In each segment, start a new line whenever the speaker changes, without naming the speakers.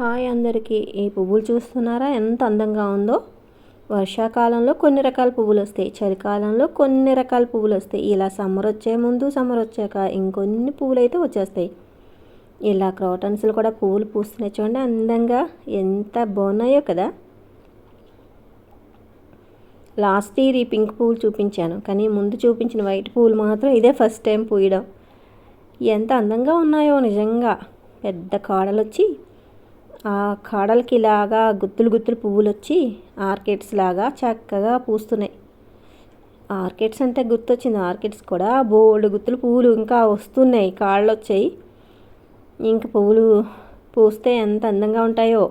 Hi అందరికీ. ఈ పువ్వులు చూస్తున్నారా? ఎంత అందంగా ఉందో. వర్షాకాలంలో కొన్ని రకాల పువ్వులు వస్తాయి. చలికాలంలో కొన్ని రకాల పువ్వులు వస్తాయి. ఇలా సమ్మర్ వచ్చే ముందు సమ్మర్ వచ్చాక ఇంకొన్ని పువ్వులు అయితే వచ్చేస్తాయి. ఇలా క్రోటన్స్లు కూడా పువ్వులు పూస్తున్నాయి చూడండి అందంగా. ఎంత బాగున్నాయో కదా. లాస్ట్ ఇయర్ ఈ పింక్ పువ్వులు చూపించాను. కానీ ముందు చూపించిన వైట్ పువ్వులు మాత్రం ఇదే ఫస్ట్ టైం పూయడం. ఎంత అందంగా ఉన్నాయో నిజంగా. పెద్ద కాడలు వచ్చి ఆ కాడలకి ఇలాగా గుత్తులు గుత్తులు పువ్వులు వచ్చి ఆర్కిడ్స్ లాగా చక్కగా పూస్తున్నాయి. ఆర్కిడ్స్ అంటే గుర్తొచ్చింది. ఆర్కిడ్స్ కూడా బోల్డ్ గుత్తులు పువ్వులు ఇంకా వస్తున్నాయి. కాళ్ళు వచ్చాయి ఇంక పువ్వులు పూస్తే ఎంత అందంగా ఉంటాయో.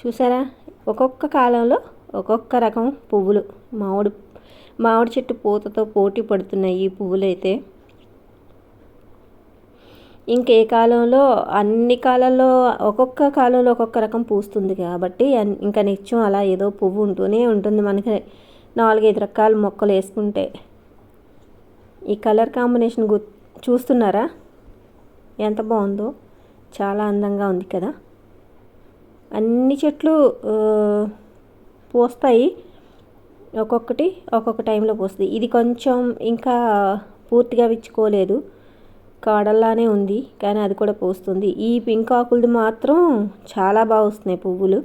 చూసారా? ఒక్కొక్క కాలంలో ఒక్కొక్క రకం పువ్వులు. మామిడి మామిడి చెట్టు పూతతో పోటీ పడుతున్నాయి ఈ పువ్వులు అయితే ఇంకే కాలంలో అన్ని కాలాల్లో ఒక్కొక్క కాలంలో ఒక్కొక్క రకం పూస్తుంది కాబట్టి ఇంకా నిత్యం అలా ఏదో పువ్వు ఉంటూనే ఉంటుంది మనకి. నాలుగైదు రకాల మొక్కలు వేసుకుంటే. ఈ కలర్ కాంబినేషన్ గు చూస్తున్నారా? ఎంత బాగుందో. చాలా అందంగా ఉంది కదా. అన్ని చెట్లు పూస్తాయి. ఒక్కొక్కటి ఒక్కొక్క టైంలో పూస్తుంది. ఇది కొంచెం ఇంకా పూర్తిగా విచ్చుకోలేదు. కాడల్లానే ఉంది కానీ అది కూడా పూస్తుంది. ఈ పింక్ ఆకులది మాత్రం చాలా బాగా వస్తున్నాయి పువ్వులు.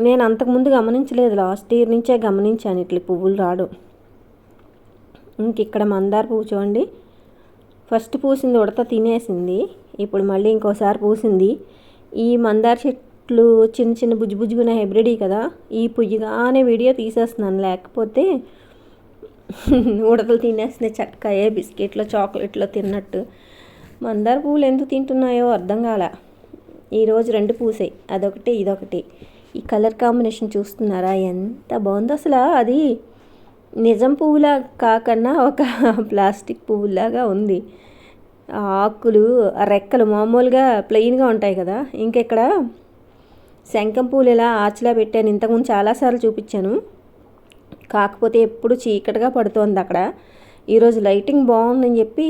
నేను అంతకుముందు గమనించలేదు లాస్ట్ ఇయర్ నుంచే గమనించాను ఇట్లా పువ్వులు రావడం. ఇంక ఇక్కడ మందార పువ్వు చూడండి. ఫస్ట్ పూసింది ఉడత తినేసింది ఇప్పుడు మళ్ళీ ఇంకోసారి పూసింది. ఈ మందార చెట్లు చిన్న చిన్న బుజ్జు బుజ్జుగున్న హైబ్రిడ్ కదా ఈ పుయ్యగానే వీడియో తీసేస్తున్నాను. లేకపోతే ఉడతలు తినేస్తున్నాయి చక్కగా బిస్కెట్లో చాక్లెట్లో తిన్నట్టు. మందార పువ్వులు ఎందుకు తింటున్నాయో అర్థం కాల. ఈరోజు రెండు పూసాయి అదొకటి ఇదొకటి. ఈ కలర్ కాంబినేషన్ చూస్తున్నారా? ఎంత బాగుందో అసలు. అది నిజం పువ్వులా కాకుండా ఒక ప్లాస్టిక్ పువ్వులాగా ఉంది. ఆకులు రెక్కలు మామూలుగా ప్లెయిన్గా ఉంటాయి కదా. ఇంకెక్కడ? శంఖం పూలు ఇలా ఆచలా పెట్టాను ఇంతకుముందు చాలాసార్లు చూపించాను. కాకపోతే ఎప్పుడు చీకటిగా పడుతోంది అక్కడ. ఈరోజు లైటింగ్ బాగుందని చెప్పి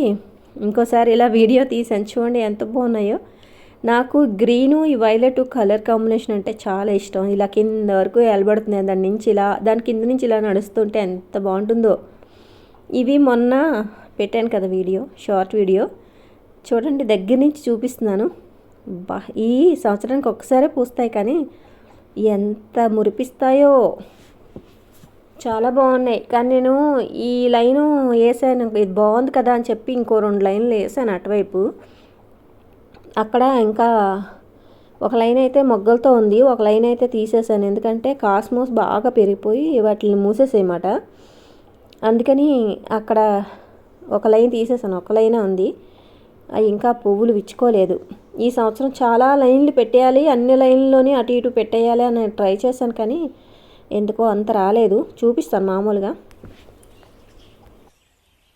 ఇంకోసారి ఇలా వీడియో తీసాను చూడండి ఎంత బాగున్నాయో. నాకు గ్రీను ఈ వైలెట్ కలర్ కాంబినేషన్ అంటే చాలా ఇష్టం. ఇలా కింద వరకు ఎలబడుతుంది దాని నుంచి ఇలా దాని కింద నుంచి ఇలా నడుస్తుంటే ఎంత బాగుంటుందో. ఇవి మొన్న పెట్టాను కదా వీడియో షార్ట్ వీడియో. చూడండి దగ్గర నుంచి చూపిస్తున్నాను. బా ఈ సంవత్సరానికి ఒక్కసారే పూస్తాయి కానీ ఎంత మురిపిస్తాయో. చాలా బాగున్నాయి. కానీ నేను ఈ లైను వేసాను. ఇది బాగుంది కదా అని చెప్పి ఇంకో రెండు లైన్లు వేసాను అటువైపు. అక్కడ ఇంకా ఒక లైన్ అయితే మొగ్గలతో ఉంది. ఒక లైన్ అయితే తీసేసాను. ఎందుకంటే కాస్మోస్ బాగా పెరిగిపోయి వాటిని మూసేసేయమాట. అందుకని అక్కడ ఒక లైన్ తీసేసాను. ఒక లైనే ఉంది. అవి ఇంకా పువ్వులు విచ్చుకోలేదు. ఈ సంవత్సరం చాలా లైన్లు పెట్టేయాలి. అన్ని లైన్లోనే అటు ఇటు పెట్టేయాలి అని ట్రై చేశాను. కానీ ఎందుకో అంత రాలేదు. చూపిస్తాను మామూలుగా.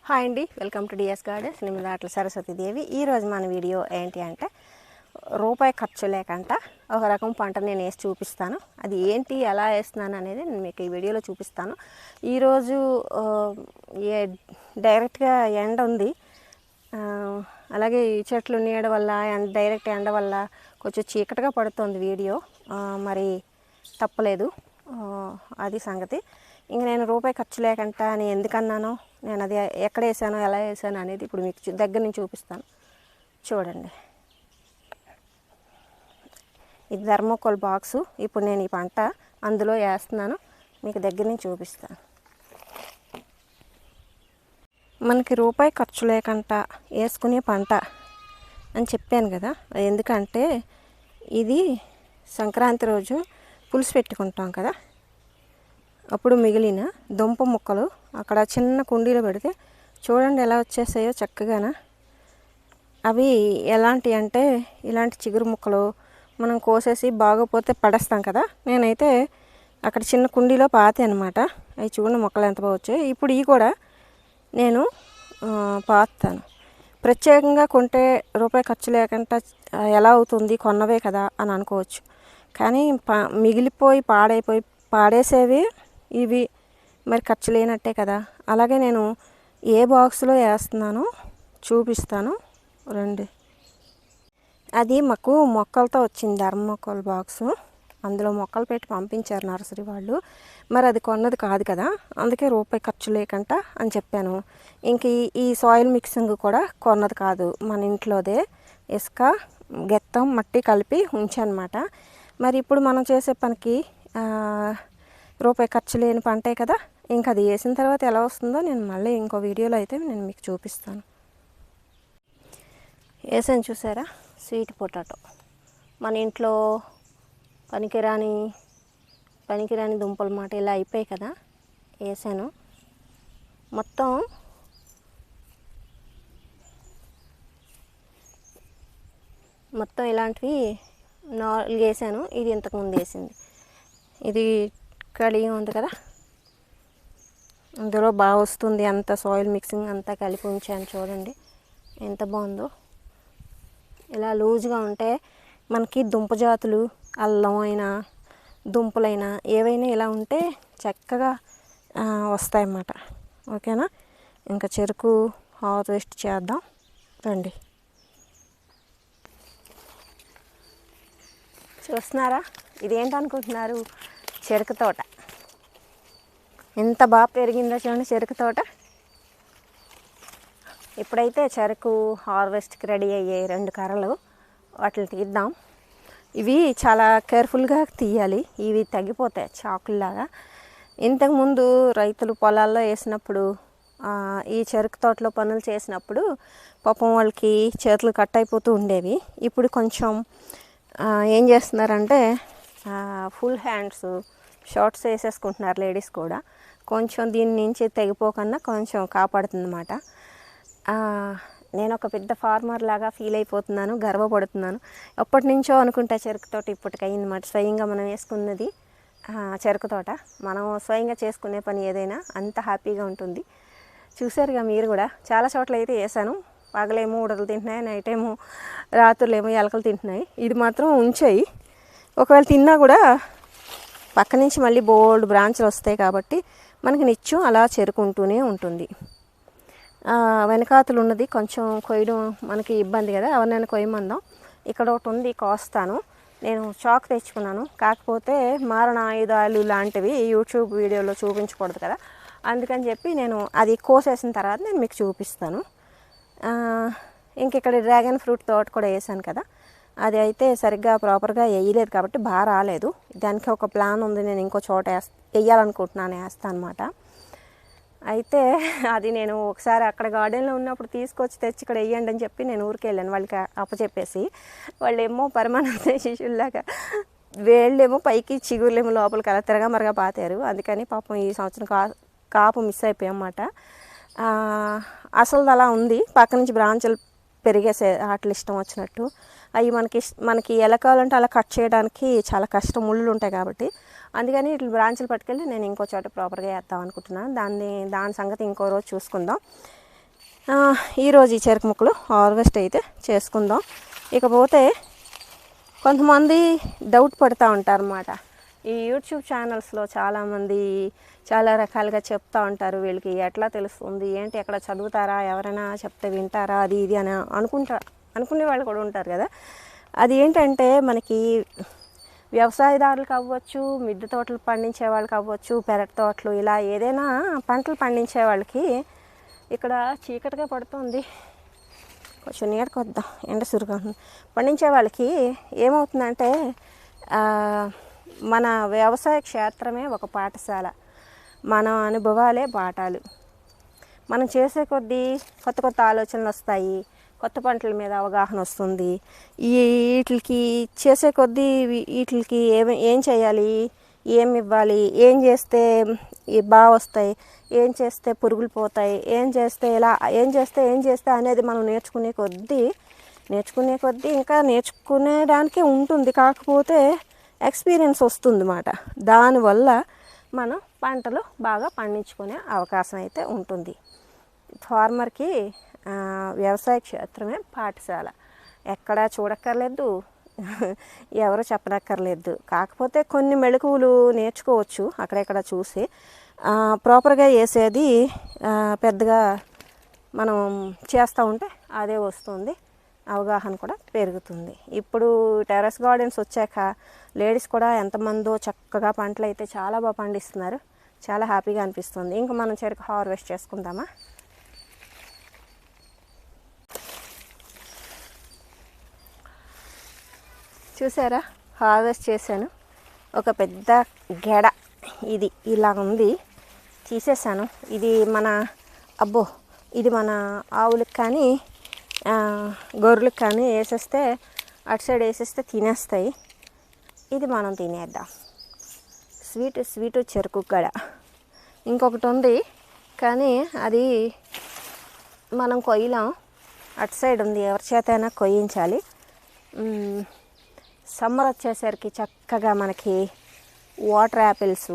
హాయ్ అండి. వెల్కమ్ టు డిఎస్ గార్డెన్స్ నేను దాంట్లో సరస్వతీదేవి ఈరోజు మన వీడియో ఏంటి అంటే రూపాయి ఖర్చు లేకంట. ఒక రకం పంట నేను వేసి చూపిస్తాను. అది ఏంటి ఎలా వేస్తున్నాను అనేది నేను మీకు ఈ వీడియోలో చూపిస్తాను. ఈరోజు ఏ డైరెక్ట్గా ఎండ ఉంది. అలాగే ఈ చెట్లు నీడ వల్ల ఎండ డైరెక్ట్ ఎండ వల్ల కొంచెం చీకటిగా పడుతుంది వీడియో. మరి తప్పలేదు. అది సంగతి. ఇంక నేను రూపాయి ఖర్చు లేకుండా అని ఎందుకన్నానో నేను అది ఎక్కడ వేసానో ఎలా వేసాను అనేది ఇప్పుడు మీకు దగ్గర నుంచి చూపిస్తాను. చూడండి. ఇది ధర్మకోల్ బాక్సు. ఇప్పుడు నేను ఈ పంట అందులో వేస్తున్నాను. మీకు దగ్గర నుంచి చూపిస్తాను. మనకి రూపాయి ఖర్చు లేకుండా వేసుకునే పంట అని చెప్పాను కదా. ఎందుకంటే ఇది సంక్రాంతి రోజు పులుసు పెట్టుకుంటాం కదా. అప్పుడు మిగిలిన దుంప ముక్కలు అక్కడ చిన్న కుండీలో పెడితే చూడండి ఎలా వచ్చేసాయో చక్కగాన. అవి ఎలాంటి అంటే ఇలాంటి చిగురు ముక్కలు మనం కోసేసి బాగోపోతే పడేస్తాం కదా. నేనైతే అక్కడ చిన్న కుండీలో పాతే అనమాట అవి చూడండి మొక్కలు ఎంత బాగా ఇప్పుడు ఇవి కూడా నేను పాతాను ప్రత్యేకంగా కొంటే రూపాయి ఖర్చు లేకుండా ఎలా అవుతుంది కొన్నవే కదా అని అనుకోవచ్చు. కానీ పా మిగిలిపోయి పాడైపోయి పాడేసేవి ఇవి మరి ఖర్చు లేనట్టే కదా. అలాగే నేను ఏ బాక్స్లో వేస్తున్నానో చూపిస్తాను. రండి. అది మాకు మొక్కలతో వచ్చింది ధర్మకోల్ బాక్స్. అందులో మొక్కలు పెట్టి పంపించారు నర్సరీ వాళ్ళు. మరి అది కొన్నది కాదు కదా. అందుకే రూపాయి ఖర్చు లేకంట అని చెప్పాను. ఇంక ఈ ఈ సాయిల్ మిక్సింగ్ కూడా కొన్నది కాదు మన ఇంట్లోదే. ఇసుక గెత్తం మట్టి కలిపి ఉంచానమాట. మరి ఇప్పుడు మనం చేసే పనికి రూపాయి ఖర్చు లేని పంటే కదా ఇంకా అది వేసిన తర్వాత ఎలా వస్తుందో నేను మళ్ళీ ఇంకో వీడియోలో అయితే నేను మీకు చూపిస్తాను. వేసాను చూసారా? Sweet potato. మన ఇంట్లో పనికిరాని పనికిరాని దుంపలు మాట ఇలా అయిపోయాయి కదా వేసాను. మొత్తం మొత్తం ఇలాంటివి నాలుగు వేసాను ఇది ఇంతకుముందు వేసింది. ఇది కడిగి ఉంది కదా. అందులో బాగా వస్తుంది. అంత సాయిల్ మిక్సింగ్ అంతా కలిపి ఉంచాను చూడండి. ఎంత బాగుందో. ఇలా లూజ్గా ఉంటే మనకి దుంప జాతులు అల్లం అయినా దుంపలైనా ఏవైనా ఇలా ఉంటే చక్కగా వస్తాయన్నమాట. ఓకేనా? ఇంకా చెరుకు హార్వెస్ట్ చేద్దాం. రండి. చూస్తున్నారా? ఇదేంటనుకుంటున్నారు? చెరుకు తోట. ఎంత బాగా పెరిగిందో చూడండి చెరుకు తోట. ఇప్పుడైతే చెరుకు హార్వెస్ట్కి రెడీ అయ్యే రెండు కర్రలు వాటిని తీద్దాం. ఇవి చాలా కేర్ఫుల్గా తీయాలి. ఇవి తగ్గిపోతాయి చాకుల్లాగా. ఇంతకుముందు రైతులు పొలాల్లో వేసినప్పుడు ఈ చెరుకు తోటలో పనులు చేసినప్పుడు పాపం వాళ్ళకి చేతులు కట్ అయిపోతూ ఉండేవి. ఇప్పుడు కొంచెం ఏం చేస్తున్నారంటే ఫుల్ హ్యాండ్స్ షార్ట్స్ వేసేసుకుంటున్నారు లేడీస్ కూడా. కొంచెం దీని నుంచి తెగిపోకుండా కొంచెం కాపాడుతుందన్నమాట. నేను ఒక పెద్ద ఫార్మర్ లాగా ఫీల్ అయిపోతున్నాను గర్వపడుతున్నాను. ఎప్పటి నుంచో అనుకుంటా చెరుకు తోట స్వయంగా మనం వేసుకున్నది చెరుకు తోట. మనం స్వయంగా చేసుకునే పని ఏదైనా అంత హ్యాపీగా ఉంటుంది. చూసారుగా మీరు కూడా. చాలా చోట్ల అయితే వేసాను. పగలేమో ఉడతలు తింటున్నాయి నైట్ ఏమో రాత్రులేమో ఎలకలు తింటున్నాయి. ఇది మాత్రం ఉంచాయి. ఒకవేళ తిన్నా కూడా పక్క నుంచి మళ్ళీ బోల్డ్ బ్రాంచ్లు వస్తాయి కాబట్టి మనకి నిత్యం అలా చేరుకుంటూనే ఉంటుంది. వెనకాతలు ఉన్నది కొంచెం కొయ్యడం మనకి ఇబ్బంది కదా ఎవరినైనా కొయ్యమందాం. ఇక్కడ ఒకటి ఉంది కోస్తాను. నేను చాక్ తెచ్చుకున్నాను. కాకపోతే మారణ ఆయుధాలు లాంటివి యూట్యూబ్ వీడియోలో చూపించకూడదు కదా. అందుకని చెప్పి నేను అది కోసేసిన తర్వాత నేను మీకు చూపిస్తాను. ఇంక ఇక్కడ డ్రాగన్ ఫ్రూట్ తోట కూడా వేసాను కదా. అది అయితే సరిగ్గా ప్రాపర్గా వేయలేదు కాబట్టి బాగా రాలేదు. దానికి ఒక ప్లాన్ ఉంది నేను ఇంకో చోట వేస్ వేయాలనుకుంటున్నాను వేస్తాను అనమాట అయితే అది నేను ఒకసారి అక్కడ గార్డెన్లో ఉన్నప్పుడు తీసుకొచ్చి తెచ్చి ఇక్కడ వేయండి అని చెప్పి నేను ఊరికి వెళ్ళాను. వాళ్ళకి అప్పచెప్పేసి. వాళ్ళేమో పరమానంద శిష్యుల్లాగా వేళ్ళేమో పైకి చిగురులేమో లోపలికి అలా తిరగమరగా పాతారు. అందుకని పాపం ఈ సంవత్సరం కా కాపు మిస్ అయిపోయాం అన్నమాట. అసలు అలా ఉంది. పక్క నుంచి బ్రాంచులు పెరిగేసే ఆటలు ఇష్టం వచ్చినట్టు. అవి మనకి మనకి ఎలా కావాలంటే అలా కట్ చేయడానికి చాలా కష్టం ముళ్ళు ఉంటాయి కాబట్టి. అందుకని ఇట్లా బ్రాంచులు పట్టుకెళ్ళి నేను ఇంకో చోట ప్రాపర్గా వేద్దాం అనుకుంటున్నాను దాన్ని దాని సంగతి ఇంకో రోజు చూసుకుందాం. ఈరోజు ఈ చెరుకు ముక్కలు హార్వెస్ట్ అయితే చేసుకుందాం. ఇకపోతే కొంతమంది డౌట్ పడుతూ ఉంటారన్నమాట. ఈ యూట్యూబ్ ఛానల్స్లో చాలామంది చాలా రకాలుగా చెప్తా ఉంటారు వీళ్ళకి ఎట్లా తెలుస్తుంది ఏంటి ఎక్కడ చదువుతారా ఎవరైనా చెప్తే వింటారా అది ఇది అని అనుకుంటా అనుకునే వాళ్ళు కూడా ఉంటారు కదా. అది ఏంటంటే మనకి వ్యవసాయదారులకు అవ్వచ్చు మిద్దె తోటలు పండించే వాళ్ళకి అవ్వచ్చు పెరటి తోటలు ఇలా ఏదైనా పంటలు పండించే వాళ్ళకి ఇక్కడ చీకటిగా పడుతుంది. కొంచెం నీడకు వద్దాం ఎండ సురుగా ఉంది. పండించే వాళ్ళకి ఏమవుతుందంటే మన వ్యవసాయ క్షేత్రమే ఒక పాఠశాల. మన అనుభవాలే పాఠాలు. మనం చేసే కొద్దీ కొత్త కొత్త ఆలోచనలు వస్తాయి. కొత్త పంటల మీద అవగాహన వస్తుంది. ఈ వీటికి చేసే కొద్దీ వీటికి ఏమి ఏం చేయాలి? ఏం ఇవ్వాలి? ఏం చేస్తే బాగా వస్తాయి? ఏం చేస్తే పురుగులు పోతాయి? ఏం చేస్తే ఇలా ఏం చేస్తే ఏం చేస్తే అనేది మనం నేర్చుకునే కొద్దీ నేర్చుకునే కొద్దీ ఇంకా నేర్చుకునేదానికే ఉంటుంది. కాకపోతే ఎక్స్పీరియన్స్ వస్తుంది అన్నమాట దానివల్ల మనం పంటలు బాగా పండించుకునే అవకాశం అయితే ఉంటుంది. ఫార్మర్కి వ్యవసాయ క్షేత్రమే పాఠశాల. ఎక్కడా చూడక్కర్లేదు ఎవరు చెప్పనక్కర్లేదు. కాకపోతే కొన్ని మెళకువలు నేర్చుకోవచ్చు అక్కడెక్కడ చూసి. ప్రాపర్గా వేసేది పెద్దగా మనం చేస్తూ ఉంటే అదే వస్తుంది. అవగాహన కూడా పెరుగుతుంది. ఇప్పుడు టెర్రస్ గార్డెన్స్ వచ్చాక లేడీస్ కూడా ఎంతమందో చక్కగా పంటలు అయితే చాలా బాగా పండిస్తున్నారు. చాలా హ్యాపీగా అనిపిస్తుంది. ఇంకా మనం చెరుకు హార్వెస్ట్ చేసుకుందామా? చూసారా? హార్వెస్ట్ చేశాను. ఒక పెద్ద గెడ ఇది. ఇలా ఉంది. తీసేసాను ఇది మన అబ్బో ఇది మన ఆవులకు కానీ గొర్రెలకు కానీ వేసేస్తే అటు సైడ్ వేసేస్తే తినేస్తాయి. ఇది మనం తినేద్దాం. స్వీట్ స్వీట్ చెరుకు గడ ఇంకొకటి ఉంది కానీ అది మనం కొయ్యలాం. అటు సైడ్ ఉంది ఎవరి చేతైనా కొయ్యించాలి. సమ్మర్ వచ్చేసరికి చక్కగా మనకి water apples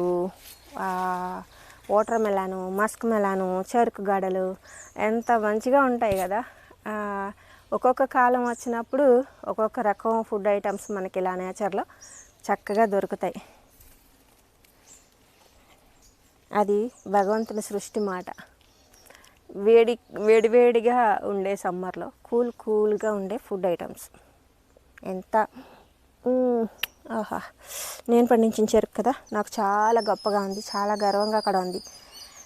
water melon musk melon చెరుకు గడలు ఎంత మంచిగా ఉంటాయి కదా. ఒక్కొక్క కాలం వచ్చినప్పుడు ఒక్కొక్క రకం ఫుడ్ ఐటమ్స్ మనకి ఇలా నేచర్లో చక్కగా దొరుకుతాయి. అది భగవంతుని సృష్టి మాట. వేడి వేడివేడిగా ఉండే సమ్మర్లో కూల్ కూల్గా ఉండే ఫుడ్ ఐటమ్స్. ఎంత? ఆహా. నేను పండించిన చెరుకు కదా? నాకు చాలా గొప్పగా ఉంది చాలా గర్వంగా అక్కడ ఉంది.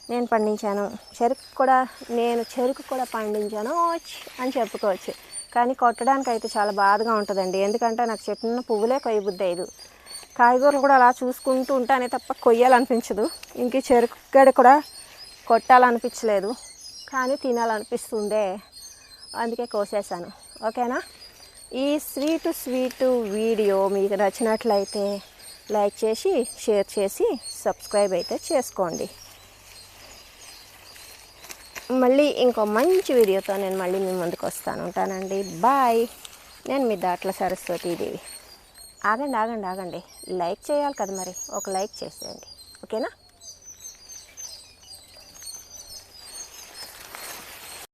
నేను పండించాను. చెరుకు కూడా నేను చెరుకు కూడా పండించాను. అని చెప్పుకోవచ్చు. కానీ కొట్టడానికి అయితే చాలా బాధగా ఉంటుందండి. ఎందుకంటే నాకు చెప్పిన పువ్వులే కొయ్యబుద్ధి అయ్యదు కాయగూరలు కూడా అలా చూసుకుంటూ ఉంటానే తప్ప కొయ్యాలనిపించదు. ఇంక ఈ చెరుకు గడ కూడా కొట్టాలనిపించలేదు. కానీ తినాలనిపిస్తుందే. అందుకే కోసేసాను ఓకేనా? ఈ స్వీటు స్వీటు వీడియో మీకు నచ్చినట్లయితే లైక్ చేసి షేర్ చేసి సబ్స్క్రైబ్ అయితే చేసుకోండి. మళ్ళీ ఇంకో మంచి వీడియోతో నేను మళ్ళీ మీ ముందుకు వస్తాను. ఉంటానండి. బాయ్ నేను మీ దాట్ల సరస్వతీదేవి ఆగండి ఆగండి ఆగండి. లైక్ చేయాలి కదా మరి? ఒక లైక్ చేసేయండి. ఓకేనా